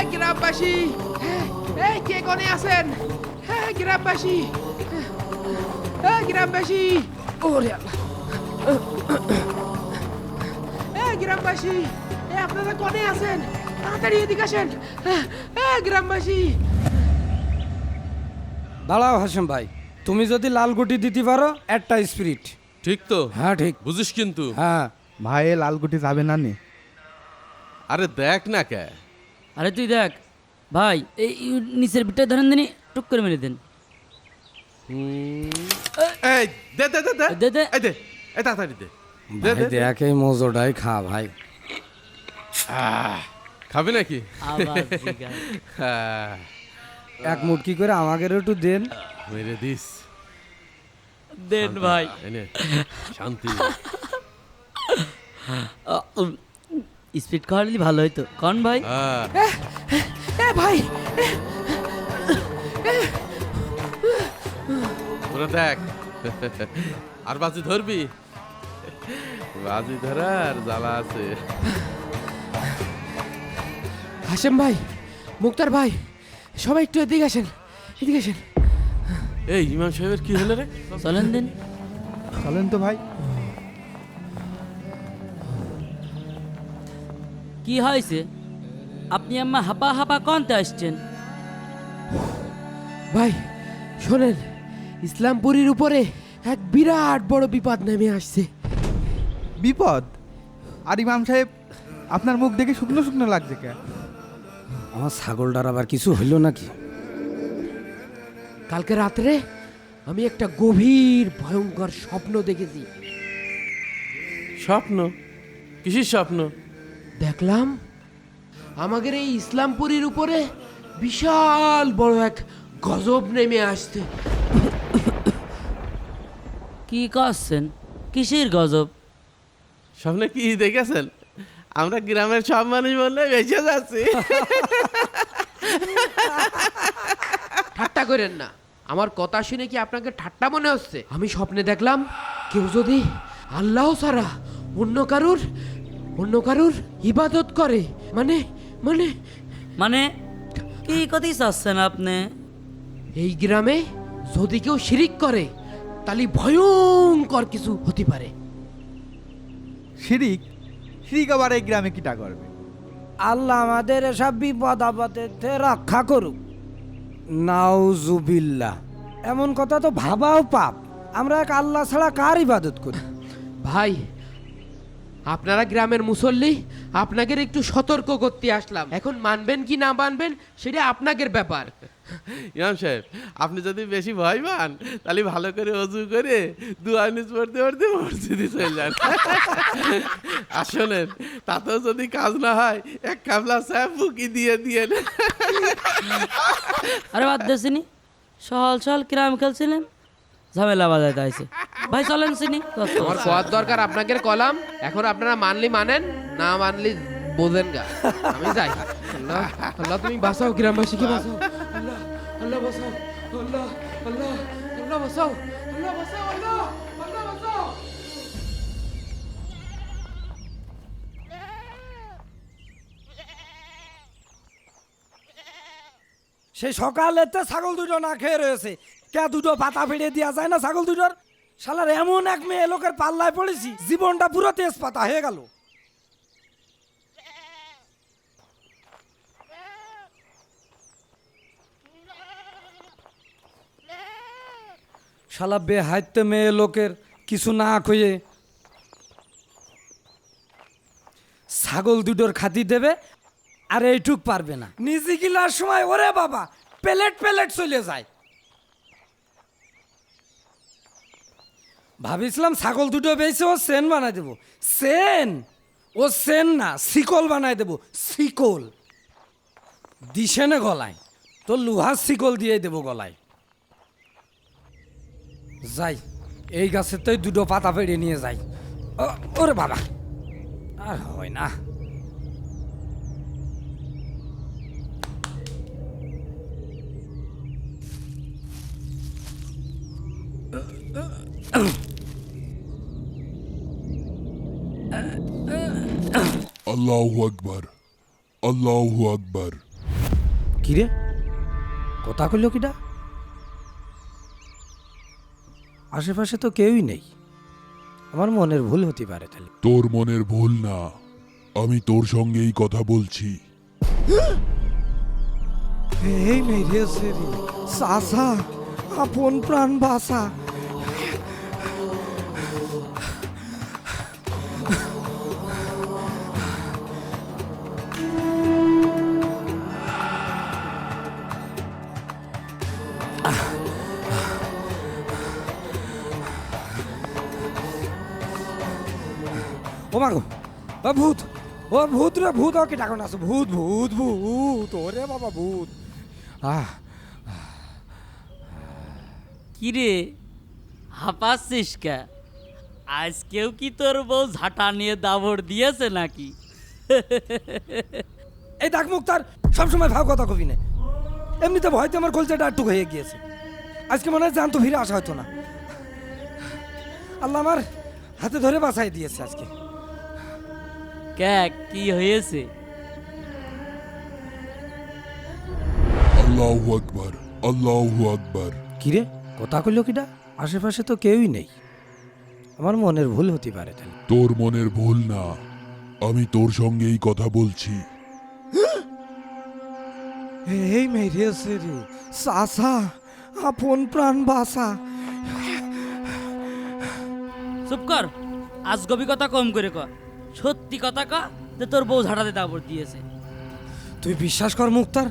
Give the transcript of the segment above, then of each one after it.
হ্যাঁ গ্রামবাসী। হ্যাঁ, এই কে কোনে আছেন? হ্যাঁ গ্রামবাসী। হ্যাঁ গ্রামবাসী। ওরে আল্লাহ। হ্যাঁ গ্রামবাসী। এ আপনারা কোনে আছেন? তাড়াতাড়ি এদিকে আসেন। হ্যাঁ, হ্যাঁ গ্রামবাসী। দাঁড়াও হাসেম ভাই তুমি যদি লাল গুটি দিতে পারো একটা স্পিরিট ঠিক তো? হ্যাঁ ঠিক। বুঝিস কিন্তু। হ্যাঁ। ভাই এ লালগুটি যাবে না নি? আরে দেখ না কে। আরে তুই দেখ ভাই এই নিচের বিটটা ধরেন দিনই টুক করে মেরে দেন। এই দে দে দে দে। দে, দে। এই দে এই তাড়াতাড়ি দে। ভাই দেখ এই মজোটাই খা ভাই। খাবি নাকি? এক মুটকি করে আমাকে একটু দেন। মেরে দিস। দেন ভাই। শান্তি। স্পিড খাওয়ালে ভালো হইতো। কন ভাই? হ্যাঁ। এ ভাই। তোরা দেখ। আর বাজি ধরবি? বাজি ধরার জ্বালা আছে। হাসেম ভাই মুক্তার ভাই সবাই একটু এদিকে আসেন এদিকে আসেন। এই ইমাম সাহেবের কি হলো রে? চলেন দিন। চলেন তো ভাই। কি হয়েছে? আপনি আম্মা হাপা হাপা কনতে আসছেন। ভাই শোনেন ইসলামপুরীর উপরে এক বিরাট বড় বিপদ নেমে আসছে। বিপদ? আর ইমাম সাহেব আপনার মুখ দেখে শুকনো শুকনো লাগছে কে আমার ছাগলটার আবার কিছু হইল নাকি? কালকে রাত্রে আমি একটা গভীর ভয়ঙ্কর স্বপ্ন দেখেছি। স্বপ্ন? কিসের স্বপ্ন? দেখলাম আমাদের এই ইসলামপুরীর উপরে বিশাল বড় এক গজব নেমে আসছে। কি করছেন? কিসের গজব? স্বপ্নে কি দেখেছেন? আমরা গ্রামের সব মানুষ বললে বেঁচে যাচ্ছি। ঠাট্টা করেন না। আমার কথা শুনে কি আপনাকে ঠাট্টা মনে হচ্ছে? আমি স্বপ্নে দেখলাম কেউ যদি আল্লাহ ছাড়া অন্য কারুর অন্য কারুর ইবাদত করে। মানে মানে। মানে? কি কথাই চাচ্ছেন আপনি? এই গ্রামে যদি কেউ শিরিক করে তাহলে ভয়ঙ্কর কিছু হতে পারে। শিরিক? শিরিক আবার এই গ্রামে কিটা করবে? আল্লাহ আমাদের এসব বিপদ আপদে রক্ষা করুক। নাউজুবিল্লাহ। এমন কথা তো ভাবাও পাপ। আমরা এক আল্লাহ ছাড়া কার ইবাদত করি? ভাই আপনারা গ্রামের মুসল্লি আপনাকে একটু সতর্ক করতে আসলাম। এখন মানবেন কি না মানবেন সেটা আপনাদের ব্যাপার। ইমাম সাহেব আপনি যদি বেশি ভয় পান তাহলে ভালো করে অজু করে দু আনিস পড়তে পড়তে মসজিদে চলে যান। শোনেন তাতেও যদি কাজ না হয় এক কাবলা সাহেব ফুকি দিয়ে দিয়ে আরে বাদ দেছিনি সহল সহল কিরাম খেলছিলেন। ঝামেলা বাজাইতে আইছে ভাই চলেন চিনি। আমার কোয়ার দরকার আপনাদের কলাম। এখন আপনারা মানলি মানেন না মানলি বোঝেন গা। আমি যাই। আল্লাহ আল্লাহ তুমি বাঁচাও গ্রামবাসীকে বাঁচাও। আল্লাহ আল্লাহ বাঁচাও আল্লাহ আল্লাহ আল্লাহ বাঁচাও আল্লাহ বাঁচাও আল্লাহ আল্লাহ বাঁচাও। সেই সকালেতে ছাগল দুটো না খেয়ে রয়েছে। কে দুটো পাতা ফেড়ে দেওয়া যায় না ছাগল দুটোর? শালার এমন এক মেয়ে লোকের পাল্লায় পড়েছি, জীবনটা পুরো তেজ পাতা হয়ে গেল। শালা বেহাইতে মেয়ে লোকের কিছু না কয়ে ছাগল দুটোর খাতি দেবে, আর এইটুক পারবে না। নিজে গিলার সময় ওরে বাবা, প্লেট প্লেট চলে যায়। ভাবিছিলাম ছাগল দুটো বেঁচে ও সেন বানাই দেবো। সেন? ও সেন না, শিকল বানাই দেবো, শিকল। দিশে না গলায়? তো লোহার শিকল দিয়ে দেবো গলায়। যাই, এই গাছের তো দুটো পাতা পেড়ে নিয়ে যাই। ওরে বাবা, আর হয় না। Allahu Akbar. Allahu Akbar. কিরে? কথা কইল কিটা আশেপাশে তো কেউই নেই। আমার মনের ভুল হতে পারে তাহলে। তোর মনের ভুল না আমি তোর সঙ্গেই কথা বলছি। এই মেরে সেরি সাসা আপন প্রাণ বাসা। মাগো ও ভূত। ও ভূত রে ভূত ওকে ডাকো না? ভূত ভূত ভূত ওরে বাবা ভূত। আহ কিরে হাঁপাচ্ছিস কে? আজকেও কি তোর বউ ঝাঁটা নিয়ে দাবড় দিয়েছে নাকি? এই ডাক মুক্তার সবসময় ভাব কথা কবি না। এমনিতে ভয়তে আমার কলচাটা একটু হয়ে গিয়েছে। আজকে মনে হয় জানতো ফিরে আসা হতো না। আল্লাহ আমার হাতে ধরে বাঁচাই দিয়েছে আজকে। কে কি হয়েছে? আল্লাহু আকবার আল্লাহু আকবার। কিরে কথা কইল কিটা আশেপাশে তো কেউই নেই। আমার মনের ভুল হতে পারে তাহলে। তোর মনের ভুল না আমি তোর সঙ্গেই কথা বলছি। এই মেরে রে সাসা আপন প্রাণ বাসা। চুপ কর আজ আজগবি কথা কম করে কর। সত্যি কথা কা যে তোর বউ ঝাঁটাতে দাবর দিয়েছে। তুই বিশ্বাস কর মুক্তার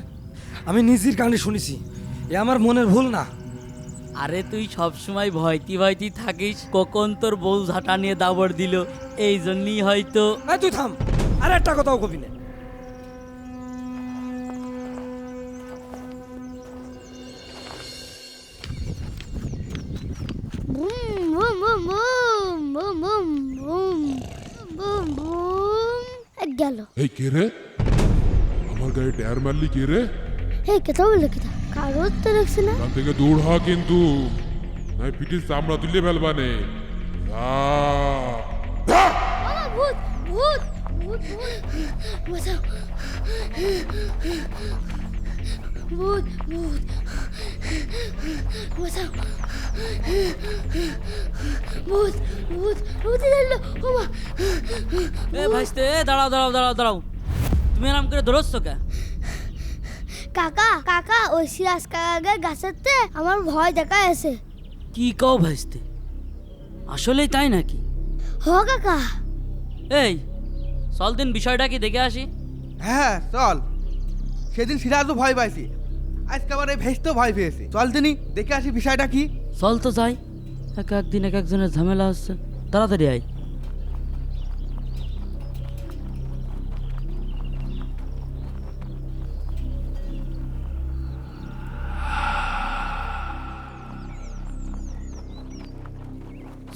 আমি নিজের কানে শুনেছি এ আমার মনের ভুল না। আরে তুই সব সময় ভয়তি ভয়তি থাকিস কখন তোর বউ ঝাঁটা নিয়ে দাবর দিল এই জন্যই হয়তো এই তুই থাম আর একটা কথাও কবি না। এই কে রে আমার গায়ে টায়ার মারলি কে রে হে কেতা বলে কেতা কারো তো দেখছি না এখান থেকে দূর হ কিন্তু নাই পিঠির চামড়া তুলে ফেলবানে বাবা ভূত ভূত ভূত ভূত বাঁচাও ভূত ভূত বাঁচাও ভূত ভূত ভূত ধরলো ও মা। এ ভাইস্তে দাঁড়াও দাঁড়াও দাঁড়াও দাঁড়াও। তুমি আরাম করে ধরছ কে? কাকা কাকা ওই সিরাজ কাকাকে গাছেতে আমার ভয় দেখা আছে কি কও ভাইস্তে? আসলেই তাই নাকি? হ কাকা। এই চল দিন বিষয়টা কি দেখে আসি। হ্যাঁ চল। সেদিন সিরাজও ভয় পাইছি। আজকে আবার এই ভেস্তেও ভয় পেয়েছে। চল দিনই দেখে আসি বিষয়টা কি। চল তো যাই। এক একদিন এক একজনের ঝামেলা হচ্ছে। তাড়াতাড়ি আয়।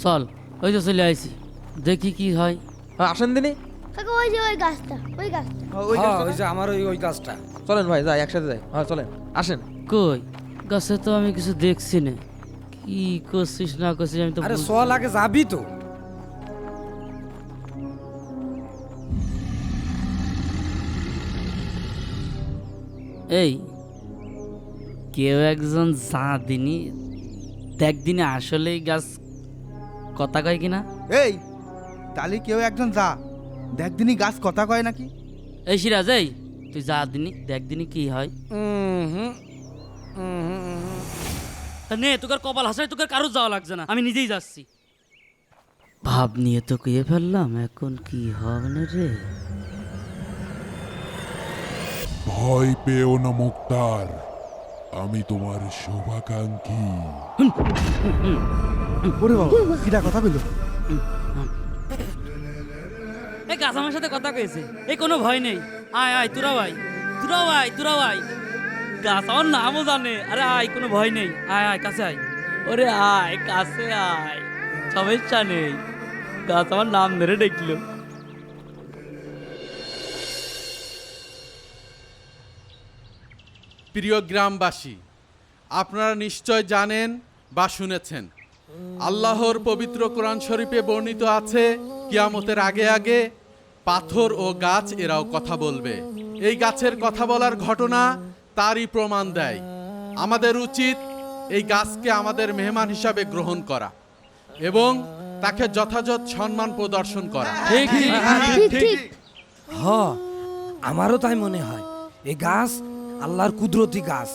চল ওই তো চলে আইছি। দেখি কি হয়। আসেন দিনই কাকা ওই যে ওই গাছটা ওই গাছটা। ওই হ্যাঁ, ওই যে আমার ওই ওই কাজটা চলেন ভাই যাই একসাথে যাই। হ্যাঁ চলেন। আসেন। কই? গাছে তো আমি কিছু দেখছি না। কি করছিস না করছিস আমি তো আরে সোয়াল আগে যাবি তো। এই কেউ একজন যা দিনই দেখ দিনে আসলেই গাছ কথা কয় কিনা? এই তাহলে কেউ একজন যা দেখ দিনই গাছ কথা কয় নাকি? এই সিরাজ এই তুই যা দিনই দেখ দিনই কি হয়। হুম হুম তা নে তোকে কপাল হাসায় তোকে কারও যাওয়া লাগছে না। আমি নিজেই যাচ্ছি। ভাব নিয়ে তো কুয়ে ফেললাম এখন কি হবে না রে? ভয় পেও না মুক্তার। আমি তোমার শুভাকাঙ্ক্ষী। ওরে বাবা কিটা কথা বলল এই গাছ আমার সাথে কথা কয়েছে এই কোনো ভয় নেই। আয় আয় তোরা ভাই তোরা ভাই তোরা ভাই গাছ, আমার নামও জানে। আরে আয়, কোনো ভয় নেই। আয় আয়, কাছে আয়। ওরে আয়, কাছে আয়। সমস্যা নেই। গাছ আমার নাম ধরে ডেকলো। প্রিয় গ্রামবাসী, আপনারা নিশ্চয় জানেন বা শুনেছেন, আল্লাহর পবিত্র কোরআন শরীফে বর্ণিত আছে, কিয়ামতের আগে আগে পাথর ও গাছ এরাও কথা বলবে। এই গাছের কথা বলার ঘটনা তারই প্রমাণ দেয়। আমাদের উচিত এই গাছকে আমাদের মেহমান হিসাবে গ্রহণ করা এবং তাকে যথাযথ সম্মান প্রদর্শন করা। ঠিক ঠিক ঠিক ঠিক হ আমারও তাই মনে হয়। এই গাছ আল্লাহর কুদরতি গাছ।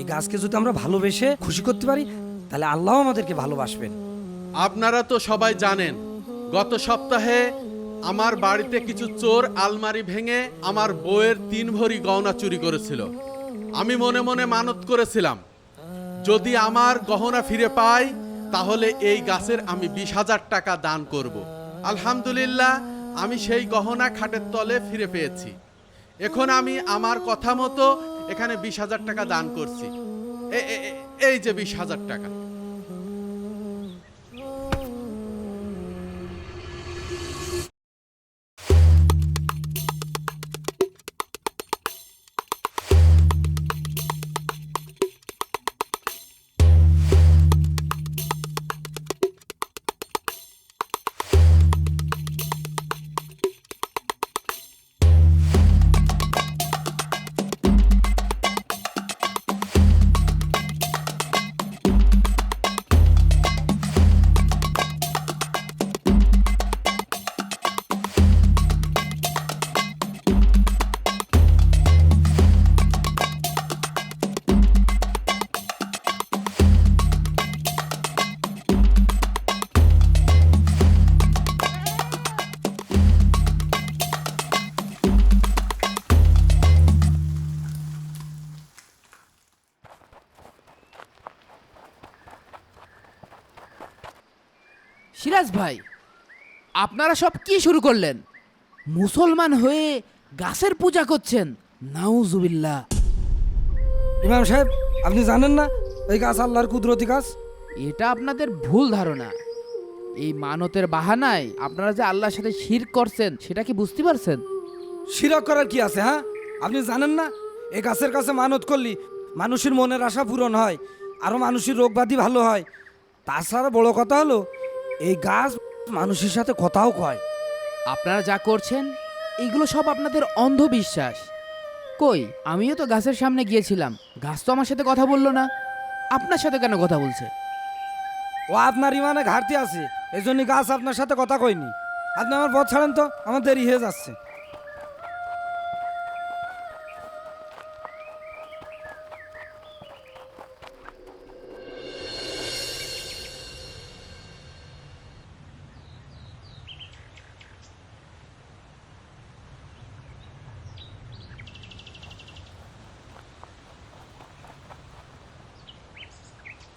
এই গাছকে যদি আমরা ভালোবেসে খুশি করতে পারি তাহলে আল্লাহ আমাদেরকে ভালোবাসবেন। আপনারা তো সবাই জানেন গত সপ্তাহে আমার বাড়িতে কিছু চোর আলমারি ভেঙে আমার বইয়ের তিন ভরি গহনা চুরি করেছিল। আমি মনে মনে মানত করেছিলাম। যদি আমার গহনা ফিরে পাই, তাহলে এই গাছের আমি বিশ হাজার টাকা দান করব। আলহামদুলিল্লাহ, আমি সেই গহনা খাটের তলে ফিরে পেয়েছি। এখন আমি আমার কথা মতো এখানে বিশ হাজার টাকা দান করছি। এই যে বিশ হাজার টাকা। সিরাজ ভাই আপনারা সব কি শুরু করলেন? মুসলমান হয়ে গাছের পূজা করছেন। নাউজুবিল্লাহ। ইমাম সাহেব আপনি জানেন না এই গাছ আল্লাহর কুদরতি গাছ? এটা আপনাদের ভুল ধারণা। এই মানতের বাহানায় আপনারা যে আল্লাহর সাথে শির করছেন সেটা কি বুঝতে পারছেন? শিরক করার কি আছে হ্যাঁ? আপনি জানেন না? এই গাছের কাছে মানত করলি মানুষের মনের আশা পূরণ হয় আরও মানুষের রোগবাদী ভালো হয়। তাছাড়া বড় কথা হলো এই গাছ মানুষের সাথে কথাও কয়। আপনারা যা করছেন এগুলো সব আপনাদের অন্ধবিশ্বাস। কই আমিও তো গাছের সামনে গিয়েছিলাম। গাছ তো আমার সাথে কথা বলল না। আপনার সাথে কেন কথা বলছে? ও আপনার ইমানে ঘাটতি আছে এই জন্য গাছ আপনার সাথে কথা কয়নি। আপনি আমার পথ ছাড়েন তো আমার দেরি হয়ে যাচ্ছে।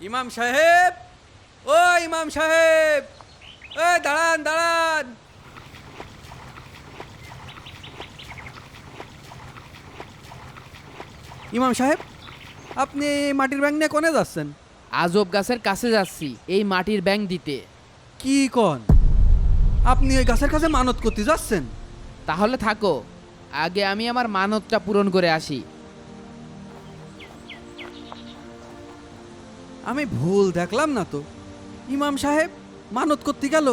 ইমাম সাহেব ও ইমাম সাহেব এ দাঁড়ান দাঁড়ান। ইমাম সাহেব আপনি মাটির ব্যাংক নিয়ে কোনে যাচ্ছেন? আজব গাছের কাছে যাচ্ছি এই মাটির ব্যাংক দিতে। কি কন? আপনি ওই গাছের কাছে মানত করতে যাচ্ছেন? তাহলে থাকো আগে আমি আমার মানতটা পূরণ করে আসি। আমি ভুল দেখলাম না তো। ইমাম সাহেব মানত করতে গেল।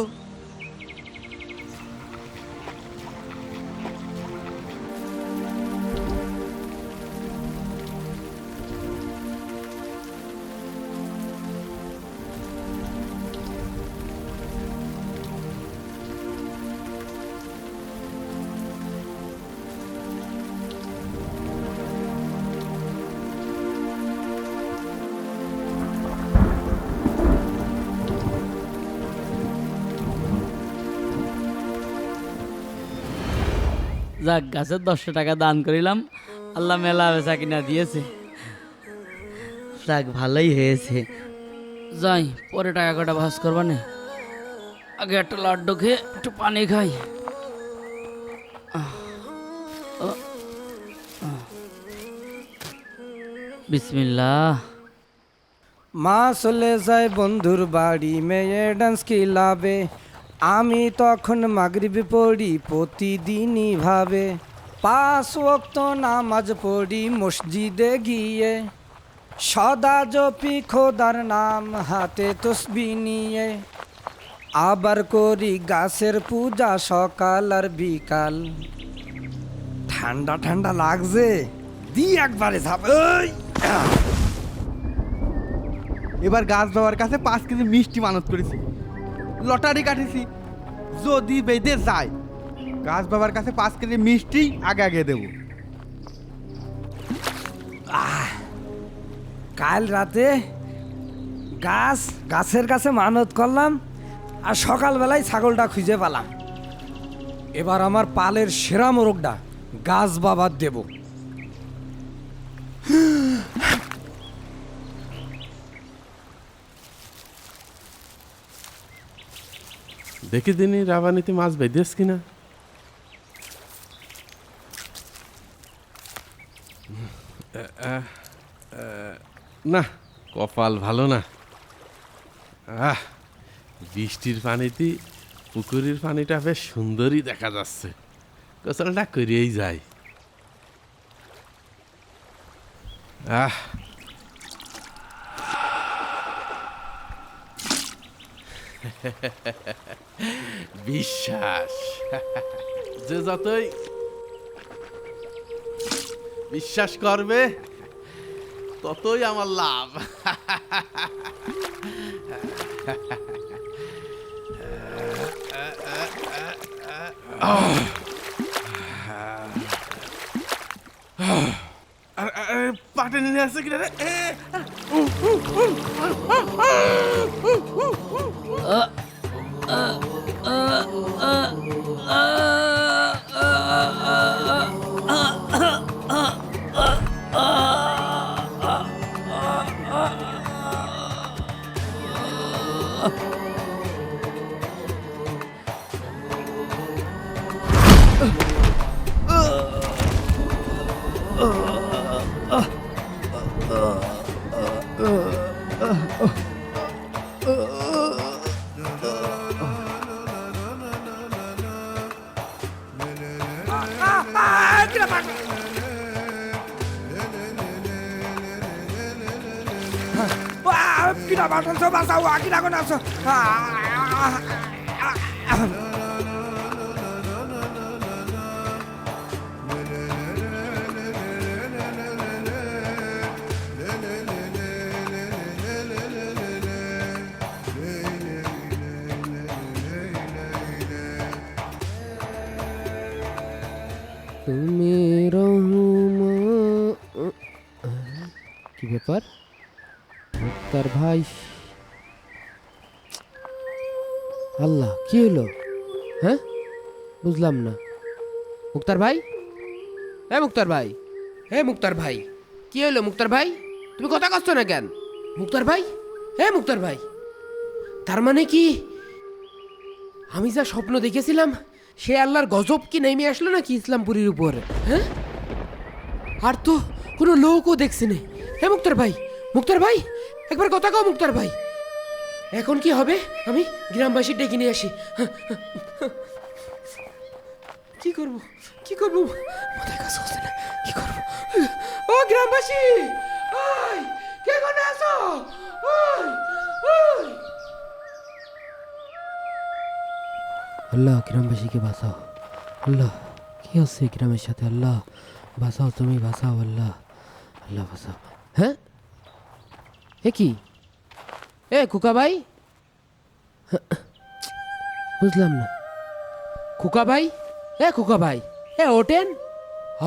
যাক গাছের দশটা টাকা দান করিলাম। আল্লাহ মেলা বেচা কিনা দিয়েছে। যাক ভালোই হয়েছে। যাই পরে টাকা কটা ভাস করবা নে? আগে একটা লাড্ডু খেয়ে একটু পানি খাই। বিসমিল্লাহ। মা চলে যায় বন্ধুর বাড়ি মেয়ে ডান্স কিলাবে। আমি তখন মাগরিব পড়ি প্রতিদিনই ভাবে। পাঁচ ওক্ত নামাজ পড়ি মসজিদে গিয়ে। সদা জপি খোদার নাম, হাতে তসবি নিয়ে। আবার করি গাছের পূজা সকাল আর বিকাল। ঠান্ডা ঠান্ডা লাগছে, দি একবারে এবার গাছ বাবার কাছে পাঁচ কেজি মিষ্টি মানত করেছি। লটারি কাটেছি। যদি বেঁধে যায়, গাছ বাবার কাছে পাঁচ কেজি মিষ্টি আগে আগে দেবো। কাল রাতে গাছ গাছের কাছে মানত করলাম আর সকালবেলায় ছাগলটা খুঁজে পেলাম। এবার আমার পালের সেরা মোরগটা গাছ বাবার দেব। দেখি দিনই রাবানিতে মাছ বেঁধেস কিনা? না, কপাল ভালো না। আহ, বৃষ্টির পানিতে পুকুরের পানিটা বেশ সুন্দরই দেখা যাচ্ছে। গোসলটা করিয়েই যায় আহ। বিশ্বাস যে যতই বিশ্বাস করবে ততই আমার লাভ রে 呃呃呃呃呃呃呃呃呃 ব্যাপার। মুক্তার ভাই। আল্লাহ, কি হলো? হ্যাঁ? বুঝলাম না। মুক্তার ভাই? হ্যাঁ মুক্তার ভাই। হ্যাঁ মুক্তার ভাই। কি হলো মুক্তার ভাই? তুমি কথা কচ্ছ না কেন? মুক্তার ভাই? হ্যাঁ মুক্তার ভাই। তার মানে কি? আমি যা স্বপ্ন দেখেছিলাম, সে আল্লাহর গজব কি নেমে আসলো নাকি ইসলামপুরীর উপর? হ্যাঁ? আর তো কোনো লোকও দেখছি না। হ্যাঁ মুক্তার ভাই মুক্তার ভাই, একবার কথা কও মুক্তার ভাই। এখন কি হবে? আমি গ্রামবাসী ডেকে নিয়ে আসি। কি করব? কি করব? মাথায় কাজ হচ্ছে না। কি করব? ও গ্রামবাসী! ওই, কে কোনে আছো? ওই ওই। আল্লাহ, গ্রামবাসীকে বাঁচাও। আল্লাহ, কি হচ্ছে গ্রামের সাথে? আল্লাহ, বাঁচাও তুমি, বাঁচাও আল্লাহ। আল্লাহ, বাঁচাও। হ্যাঁ? এ কি? এ খুকা ভাই বুঝলাম না। খুকা ভাই এ খুকা ভাই এ ওঠেন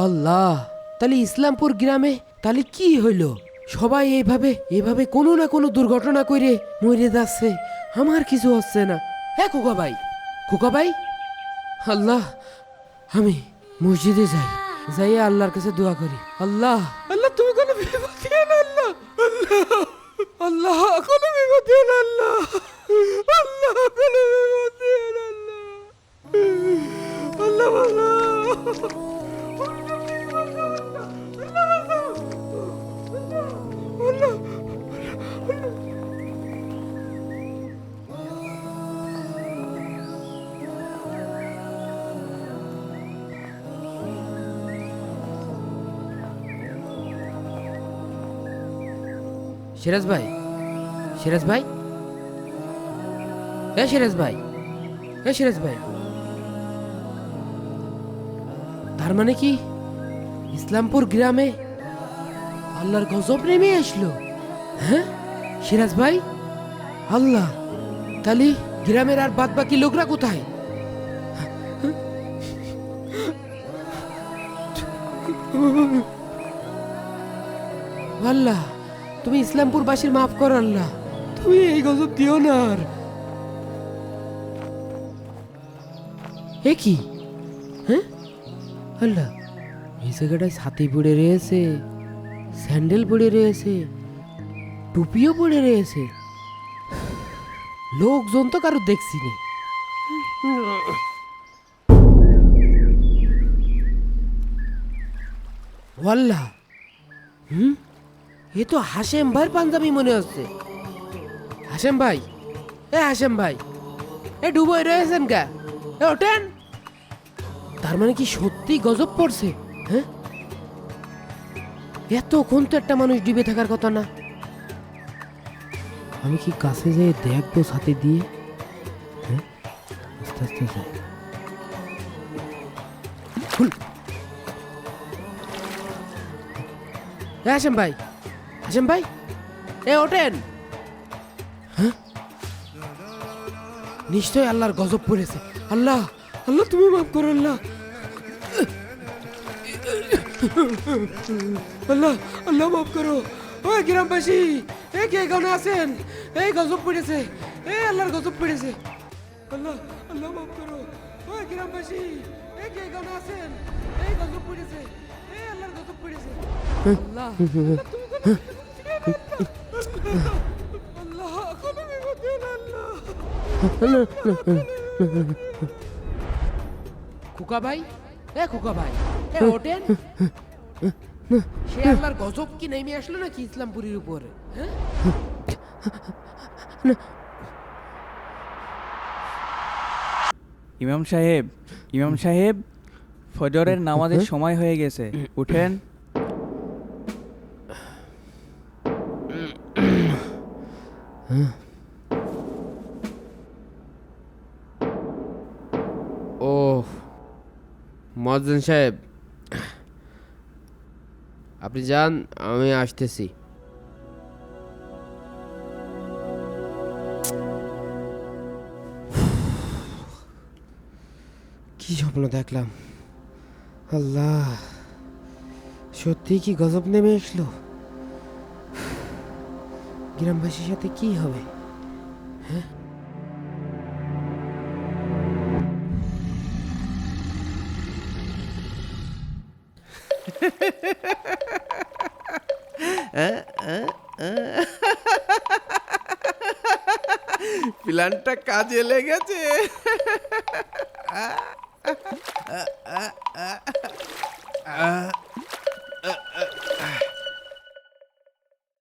আল্লাহ, তাহলে ইসলামপুর গ্রামে তাহলে কি হইল? সবাই এইভাবে এভাবে কোনো না কোনো দুর্ঘটনা করে মরে যাচ্ছে। আমার কিছু হচ্ছে না। হ্যাঁ খোকা ভাই খোকা ভাই আল্লাহ, আমি মসজিদে যাই যাই আল্লাহর কাছে দোয়া করি। আল্লাহ আল্লাহ আল্লাহ কোনো বিপদ আল্লাহ। আল্লাহ কোনো বিপদ না আল্লাহ আল্লাহ। সিরাজ ভাই সিরাজ ভাই? এ সিরাজ ভাই, এ সিরাজ ভাই। তার মানে কি? ইসলামপুর গ্রামে আল্লাহর গজব নেমে আসলো? হ্যাঁ? সিরাজ ভাই? আল্লাহ তালি গ্রামের আর বাদ বাকি লোকরা কোথায়? আল্লাহ, তুমি ইসলামপুর বাসীর মাফ করো, আল্লাহ। তুমি এই গজব দিও না আর। এ কি? হ্যাঁ? আল্লাহ এই ছাতি পড়ে রয়েছে, স্যান্ডেল পড়ে রয়েছে, টুপিও পড়ে রয়েছে। লোকজন তো কারও দেখছি নি। ওয়াল্লাহ হুম? এ তো হাসেম ভাইয়ের পাঞ্জাবি মনে হচ্ছে। হাসেম ভাই এ হাসেম ভাই এ ডুবোয় রয়েছেন কে এ ওঠেন তার মানে কি সত্যি গজব পড়ছে হ্যাঁ এতক্ষণ তো একটা মানুষ ডুবে থাকার কথা না আমি কি কাছে যেয়ে দেখব সাথে দিয়ে হ্যাঁ আস্তে আস্তে যাই। হাসেম ভাই হাসেম ভাই এ ওঠেন নিশ্চয় আল্লাহর গজব পড়েছে। আল্লাহ আল্লাহ তুমি মাফ করো, আল্লাহ। আল্লাহ আল্লাহ মাফ করো। ওই গ্রামবাসী, এ কে এখানে আছেন? এই গজব পড়েছে এই আল্লাহর গজব পড়েছে। আল্লাহ আল্লাহ মাফ করো। ওই গ্রামবাসী, এ কে এখানে আছেন? এই গজব পড়েছে এই আল্লাহর গজব পড়েছে। আল্লাহ আল্লাহ আল্লাহ। খোকা ভাই? এ খোকা ভাই এ ওঠেন সে আল্লাহর গজব কি নেমে আসলো নাকি ইসলামপুরীর উপরে? হ্যাঁ? ইমাম সাহেব ইমাম সাহেব ফজরের নামাজের সময় হয়ে গেছে। উঠেন। মজ্জেন সাহেব, আপনি যান, আমি আসতেছি। কি স্বপ্ন দেখলাম। আল্লাহ সত্যি কি গজব নেমে আসলো? গ্রামবাসীর সাথে কি হবে? প্ল্যানটা কাজে লেগেছে।